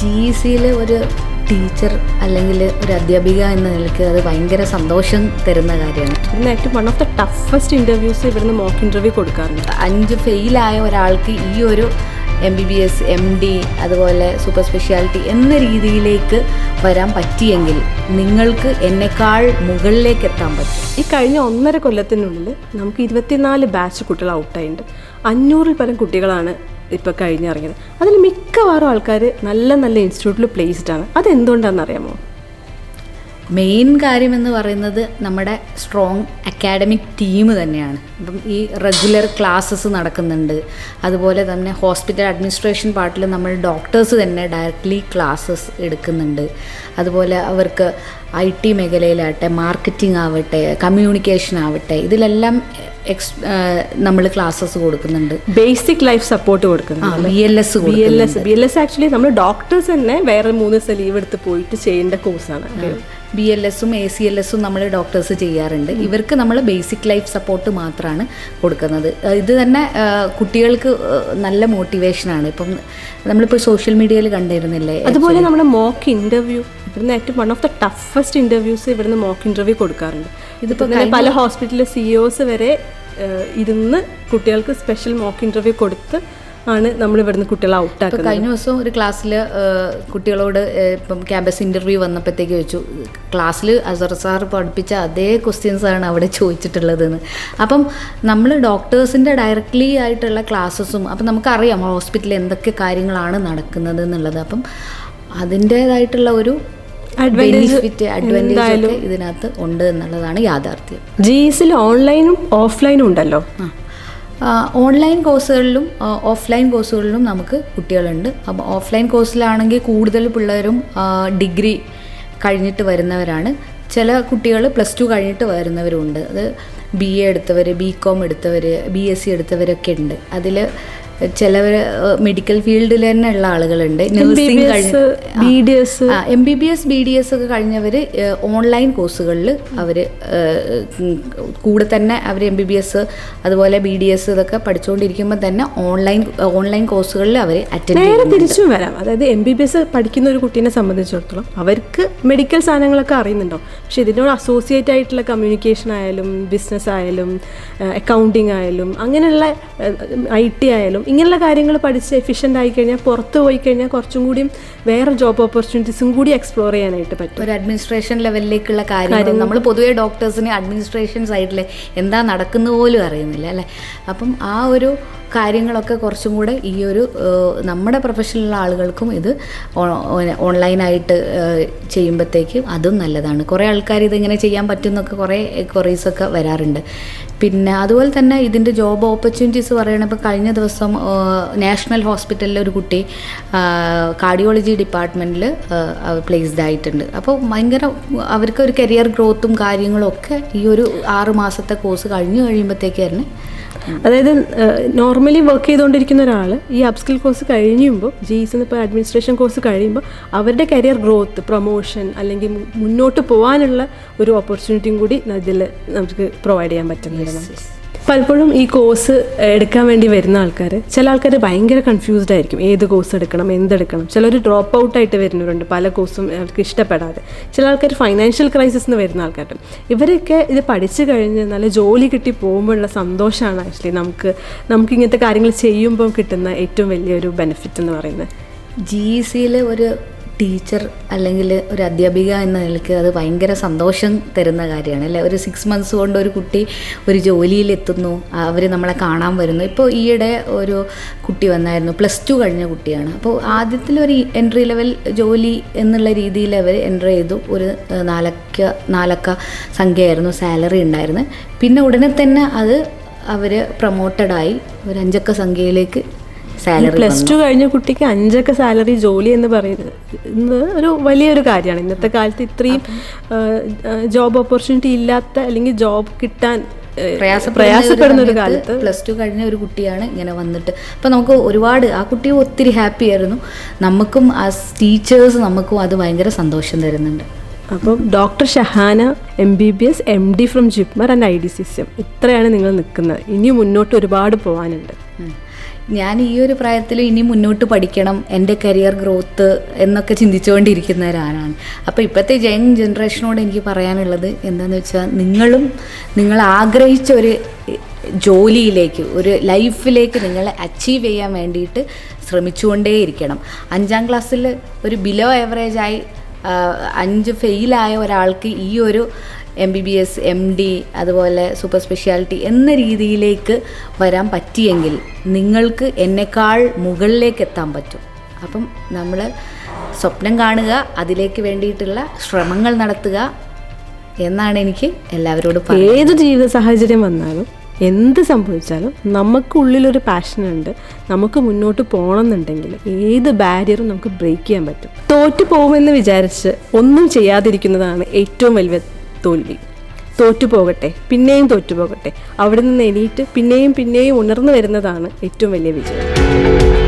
G E സിയിലെ ഒരു teacher അല്ലെങ്കിൽ ഒരു അധ്യാപിക എന്ന നിലയ്ക്ക് അത് ഭയങ്കര സന്തോഷം തരുന്ന കാര്യമാണ്. പിന്നെ ഏറ്റവും one of the toughest interviews ഇവിടുന്ന് മോക്ക് ഇന്റർവ്യൂ കൊടുക്കാറുണ്ട്. അഞ്ച് ഫെയിലായ ഒരാൾക്ക് ഈ ഒരു M B B S M D അതുപോലെ സൂപ്പർ സ്പെഷ്യാലിറ്റി എന്ന രീതിയിലേക്ക് വരാൻ പറ്റിയെങ്കിൽ നിങ്ങൾക്ക് എന്നെക്കാൾ മുകളിലേക്ക് എത്താൻ പറ്റും. ഈ കഴിഞ്ഞ ഒന്നര കൊല്ലത്തിനുള്ളിൽ നമുക്ക് ഇരുപത്തിനാല് ബാച്ച് കുട്ടികൾ ഔട്ടായിട്ടുണ്ട് അഞ്ഞൂറിൽ പരം കുട്ടികളാണ് ഇപ്പോൾ കഴിഞ്ഞിറങ്ങിയത്. അതിൽ മിക്കവാറും ആൾക്കാർ നല്ല നല്ല ഇൻസ്റ്റിറ്റ്യൂട്ടിൽ പ്ലേസ്ഡ് ആണ് അതെന്തുകൊണ്ടാണെന്ന് അറിയാമോ മെയിൻ കാര്യം എന്ന് പറയുന്നത് നമ്മുടെ സ്ട്രോങ് അക്കാഡമിക് ടീം തന്നെയാണ്. അപ്പം ഈ റെഗുലർ ക്ലാസ്സസ് നടക്കുന്നുണ്ട്. അതുപോലെ തന്നെ ഹോസ്പിറ്റൽ അഡ്മിനിസ്ട്രേഷൻ പാർട്ടിൽ നമ്മൾ ഡോക്ടേഴ്സ് തന്നെ ഡയറക്റ്റ്ലി ക്ലാസ്സസ് എടുക്കുന്നുണ്ട്. അതുപോലെ അവർക്ക് ഐ ടി മേഖലയിലാവട്ടെ മാർക്കറ്റിംഗ് ആവട്ടെ കമ്മ്യൂണിക്കേഷൻ ആവട്ടെ ഇതിലെല്ലാം എക്സ് നമ്മൾ ക്ലാസ്സസ് കൊടുക്കുന്നുണ്ട്. ബേസിക് ലൈഫ് സപ്പോർട്ട് കൊടുക്കുന്നുണ്ട് B L S B L S B L S actually നമ്മൾ ഡോക്ടേഴ്സ് തന്നെ വേറെ മൂന്ന് ദിവസം ലീവ് എടുത്ത് പോയിട്ട് ചെയ്യേണ്ട കോഴ്സാണ് ബി എൽ എസും എ സി എൽ എസും നമ്മൾ ഡോക്ടേഴ്സ് ചെയ്യാറുണ്ട്. ഇവർക്ക് നമ്മൾ ബേസിക് ലൈഫ് സപ്പോർട്ട് മാത്രമാണ് കൊടുക്കുന്നത്. ഇത് തന്നെ കുട്ടികൾക്ക് നല്ല മോട്ടിവേഷനാണ് ഇപ്പം നമ്മളിപ്പോൾ സോഷ്യൽ മീഡിയയിൽ കണ്ടിരുന്നില്ലേ? അതുപോലെ നമ്മുടെ മോക്ക് ഇന്റർവ്യൂ ഇവിടുന്ന് ഏറ്റവും one of the toughest interviews ഇവിടുന്ന് മോക്ക് ഇന്റർവ്യൂ കൊടുക്കാറുണ്ട്. ഇതിപ്പോൾ ഇങ്ങനെ പല ഹോസ്പിറ്റലിലെ സിഇഒസ് വരെ ഏഹ്, ഇരുന്ന് കുട്ടികൾക്ക് സ്പെഷ്യൽ മോക്ക് ഇന്റർവ്യൂ കൊടുത്ത് ആണ് നമ്മൾ ഇവിടുന്ന് കുട്ടികളെ ഔട്ട് ആക്കുന്നത്. കഴിഞ്ഞ ദിവസം ഒരു ക്ലാസ്സിൽ കുട്ടികളോട് ഇപ്പം ക്യാമ്പസ് ഇന്റർവ്യൂ വന്നപ്പോഴത്തേക്ക് ചോദിച്ചു ക്ലാസ്സിൽ അസർ സാർ പഠിപ്പിച്ച അതേ ക്വസ്റ്റ്യൻസ് ആണ് അവിടെ ചോദിച്ചിട്ടുള്ളതെന്ന്. അപ്പം നമ്മൾ ഡോക്ടേഴ്സിന്റെ ഡയറക്റ്റ്ലി ആയിട്ടുള്ള ക്ലാസ്സസും അപ്പം നമുക്കറിയാം ഹോസ്പിറ്റലിൽ എന്തൊക്കെ കാര്യങ്ങളാണ് നടക്കുന്നത് എന്നുള്ളത്. അപ്പം അതിന്റേതായിട്ടുള്ള ഒരു ബെനിഫിറ്റ് അഡ്വാന്റേജ് ഒക്കെ ഇതിനകത്ത് ഉണ്ട് എന്നുള്ളതാണ് യാഥാർത്ഥ്യം. ജി എസിൽ ഓൺലൈനും ഓഫ്ലൈനും ഉണ്ടല്ലോ? ഓൺലൈൻ കോഴ്സുകളിലും ഓഫ്ലൈൻ കോഴ്സുകളിലും നമുക്ക് കുട്ടികളുണ്ട്. അപ്പോൾ ഓഫ്ലൈൻ കോഴ്സിലാണെങ്കിൽ കൂടുതൽ പിള്ളേരും ഡിഗ്രി കഴിഞ്ഞിട്ട് വരുന്നവരാണ്. ചില കുട്ടികൾ പ്ലസ് ടു കഴിഞ്ഞിട്ട് വരുന്നവരുണ്ട് അത് ബി എ എടുത്തവർ ബി കോം എടുത്തവർ ബി എസ് സി എടുത്തവരൊക്കെ ഉണ്ട്. അതിൽ ചിലവർ മെഡിക്കൽ ഫീൽഡിൽ തന്നെ ഉള്ള ആളുകളുണ്ട്. നഴ്സിംഗ് കഴിഞ്ഞ് M B B S B D S ഒക്കെ കഴിഞ്ഞവർ ഓൺലൈൻ കോഴ്സുകളിൽ അവർ കൂടെ തന്നെ അവർ എം ബി ബി എസ് അതുപോലെ ബി ഡി എസ് ഇതൊക്കെ പഠിച്ചുകൊണ്ടിരിക്കുമ്പോൾ തന്നെ ഓൺലൈൻ ഓൺലൈൻ കോഴ്സുകളിൽ അവർ അറ്റൻഡ് നേരെ തിരിച്ചും വരാം. അതായത് എം ബി ബി എസ് പഠിക്കുന്ന ഒരു കുട്ടീനെ സംബന്ധിച്ചിടത്തോളം അവർക്ക് മെഡിക്കൽ സാധനങ്ങളൊക്കെ അറിയുന്നുണ്ടോ? പക്ഷെ ഇതിനോട് അസോസിയേറ്റ് ആയിട്ടുള്ള കമ്മ്യൂണിക്കേഷൻ ആയാലും ബിസിനസ് ആയാലും അക്കൗണ്ടിങ് ആയാലും അങ്ങനെയുള്ള ഐ ടി ആയാലും ഇങ്ങനെയുള്ള കാര്യങ്ങൾ പഠിച്ച് എഫിഷ്യന്റ് ആയി കഴിഞ്ഞാൽ പുറത്ത് പോയി കഴിഞ്ഞാൽ കുറച്ചും കൂടിയും വേറെ ജോബ് ഓപ്പർച്യൂണിറ്റീസും കൂടി എക്സ്പ്ലോർ ചെയ്യാനായിട്ട് പറ്റും. ഒരു അഡ്മിനിസ്ട്രേഷൻ ലെവലിലേക്കുള്ള കാര്യങ്ങൾ. നമ്മൾ പൊതുവെ ഡോക്ടേഴ്സിന് അഡ്മിനിസ്ട്രേഷൻ സൈഡിൽ എന്താ നടക്കുന്ന പോലും അറിയുന്നില്ല അല്ലേ? അപ്പം ആ ഒരു കാര്യങ്ങളൊക്കെ കുറച്ചും കൂടെ ഈ ഒരു നമ്മുടെ പ്രൊഫഷനിലുള്ള ആളുകൾക്കും ഇത് ഓൺലൈനായിട്ട് ചെയ്യുമ്പോഴത്തേക്കും അതും നല്ലതാണ്. കുറേ ആൾക്കാർ ഇതിങ്ങനെ ചെയ്യാൻ പറ്റുന്നൊക്കെ കുറേ ക്വറീസൊക്കെ വരാറുണ്ട്. പിന്നെ അതുപോലെ തന്നെ ഇതിന്റെ ജോബ് ഓപ്പർച്യൂണിറ്റീസ് പറയണപ്പോൾ കഴിഞ്ഞ ദിവസം ഏഹ്, നാഷണൽ ഹോസ്പിറ്റലിലെ ഒരു കുട്ടി കാർഡിയോളജി ഡിപ്പാർട്ട്മെന്റിൽ പ്ലേസ്ഡ് ആയിട്ടുണ്ട് അപ്പോൾ ഭയങ്കര അവർക്ക് ഒരു കരിയർ ഗ്രോത്തും കാര്യങ്ങളൊക്കെ ഈ ഒരു ആറ് മാസത്തെ കോഴ്സ് കഴിഞ്ഞു കഴിയുമ്പോഴത്തേക്ക് തന്നെ അതായത് നോർമലി വർക്ക് ചെയ്തുകൊണ്ടിരിക്കുന്ന ഒരാൾ ഈ അപ്സ്കിൽ കോഴ്സ് കഴിയുമ്പോൾ ജീസിന് ഇപ്പോൾ അഡ്മിനിസ്ട്രേഷൻ കോഴ്സ് കഴിയുമ്പോൾ അവരുടെ കരിയർ ഗ്രോത്ത് പ്രൊമോഷൻ അല്ലെങ്കിൽ മുന്നോട്ട് പോകാനുള്ള ഒരു ഓപ്പർച്യൂണിറ്റിയും കൂടി ഇതിൽ നമുക്ക് പ്രൊവൈഡ് ചെയ്യാൻ പറ്റുന്നുണ്ട്. പലപ്പോഴും ഈ കോഴ്സ് എടുക്കാൻ വേണ്ടി വരുന്ന ആൾക്കാർ ചില ആൾക്കാർ ഭയങ്കര കൺഫ്യൂസ്ഡ് ആയിരിക്കും. ഏത് കോഴ്സ് എടുക്കണം എന്തെടുക്കണം. ചിലർ ഡ്രോപ്പ് ഔട്ട് ആയിട്ട് വരുന്നവരുണ്ട് പല കോഴ്സും അവർക്ക് ഇഷ്ടപ്പെടാതെ. ചില ആൾക്കാർ ഫൈനാൻഷ്യൽ ക്രൈസിസ് എന്ന് വരുന്ന ആൾക്കാരുണ്ട്. ഇവരൊക്കെ ഇത് പഠിച്ചു കഴിഞ്ഞ് നല്ല ജോലി കിട്ടി പോകുമ്പോഴുള്ള സന്തോഷമാണ് ആക്ച്വലി നമുക്ക് നമുക്ക് ഇങ്ങനത്തെ കാര്യങ്ങൾ ചെയ്യുമ്പോൾ കിട്ടുന്ന ഏറ്റവും വലിയൊരു ബെനിഫിറ്റ് എന്ന് പറയുന്നത്. ജി സിയിൽ ഒരു ടീച്ചർ അല്ലെങ്കിൽ ഒരു അധ്യാപിക എന്ന നിലയ്ക്ക് അത് ഭയങ്കര സന്തോഷം തരുന്ന കാര്യമാണ് അല്ലേ? ഒരു സിക്സ് മന്ത്സ് കൊണ്ട് ഒരു കുട്ടി ഒരു ജോലിയിലെത്തുന്നു അവർ നമ്മളെ കാണാൻ വരുന്നു. ഇപ്പോൾ ഈയിടെ ഒരു കുട്ടി വന്നായിരുന്നു പ്ലസ് ടു കഴിഞ്ഞ കുട്ടിയാണ്. അപ്പോൾ ആദ്യത്തിൽ ഒരു എൻട്രി ലെവൽ ജോലി എന്നുള്ള രീതിയിൽ അവർ എന്റർ ചെയ്തു. ഒരു നാലക്ക നാലക്ക സംഖ്യയായിരുന്നു സാലറി ഉണ്ടായിരുന്നത്. പിന്നെ ഉടനെ തന്നെ അത് അവർ പ്രൊമോട്ടഡായി ഒരു അഞ്ചക്ക സംഖ്യയിലേക്ക് സാലറി പ്ലസ് ടു കഴിഞ്ഞ കുട്ടിക്ക് അഞ്ചൊക്കെ സാലറി ജോലി എന്ന് പറയുന്നത് ഇന്ന് ഒരു വലിയൊരു കാര്യമാണ്. ഇന്നത്തെ കാലത്ത് ഇത്രയും ജോബ് ഓപ്പർച്യൂണിറ്റി ഇല്ലാത്ത അല്ലെങ്കിൽ ജോബ് കിട്ടാൻ പ്രയാസപ്പെടുന്ന ഒരു കാലത്ത് പ്ലസ് ടു കഴിഞ്ഞ ഒരു കുട്ടിയാണ് ഇങ്ങനെ വന്നിട്ട്. അപ്പം നമുക്ക് ഒരുപാട് ആ കുട്ടി ഒത്തിരി ഹാപ്പി ആയിരുന്നു. നമുക്കും ആ ടീച്ചേഴ്സ് നമുക്കും അത് ഭയങ്കര സന്തോഷം തരുന്നുണ്ട്. അപ്പം doctor Shahana M B B S M D from JIPMER and I D C C M ഇത്രയാണ് നിങ്ങൾ നിൽക്കുന്നത്. ഇനി മുന്നോട്ട് ഒരുപാട് പോകാനുണ്ട്. ഞാൻ ഈ ഒരു പ്രായത്തിൽ ഇനി മുന്നോട്ട് പഠിക്കണം എന്റെ കരിയർ ഗ്രോത്ത് എന്നൊക്കെ ചിന്തിച്ചുകൊണ്ടിരിക്കുന്ന ഒരാളാണ് അപ്പോൾ ഇപ്പോഴത്തെ യങ് ജനറേഷനോട് എനിക്ക് പറയാനുള്ളത് എന്താണെന്ന് വെച്ചാൽ നിങ്ങളും നിങ്ങൾ ആഗ്രഹിച്ച ഒരു ജോലിയിലേക്ക് ഒരു ലൈഫിലേക്ക് നിങ്ങൾ അച്ചീവ് ചെയ്യാൻ വേണ്ടിയിട്ട് ശ്രമിച്ചുകൊണ്ടേയിരിക്കണം. അഞ്ചാം ക്ലാസ്സിൽ ഒരു ബിലോ ആവറേജായി അഞ്ച് ഫെയിലായ ഒരാൾക്ക് ഈ ഒരു M B B S M D അതുപോലെ സൂപ്പർ സ്പെഷ്യാലിറ്റി എന്ന രീതിയിലേക്ക് വരാൻ പറ്റിയെങ്കിൽ നിങ്ങൾക്ക് എന്നെക്കാൾ മുകളിലേക്ക് എത്താൻ പറ്റും. അപ്പം നമ്മൾ സ്വപ്നം കാണുക അതിലേക്ക് വേണ്ടിയിട്ടുള്ള ശ്രമങ്ങൾ നടത്തുക എന്നാണ് എനിക്ക് എല്ലാവരോടും ഏത് ജീവിത സാഹചര്യം വന്നാലും എന്ത് സംഭവിച്ചാലും നമുക്കുള്ളിലൊരു പാഷനുണ്ട് നമുക്ക് മുന്നോട്ട് പോകണം എന്നുണ്ടെങ്കിൽ ഏത് ബാരിയറും നമുക്ക് ബ്രേക്ക് ചെയ്യാൻ പറ്റും. തോറ്റു പോകുമെന്ന് വിചാരിച്ച് ഒന്നും ചെയ്യാതിരിക്കുന്നതാണ് ഏറ്റവും വലിയ തോൽവി. തോറ്റു പോകട്ടെ പിന്നെയും തോറ്റു പോകട്ടെ. അവിടെ നിന്ന് എണീറ്റ് പിന്നെയും പിന്നെയും ഉണർന്നു വരുന്നതാണ് ഏറ്റവും വലിയ വിജയം.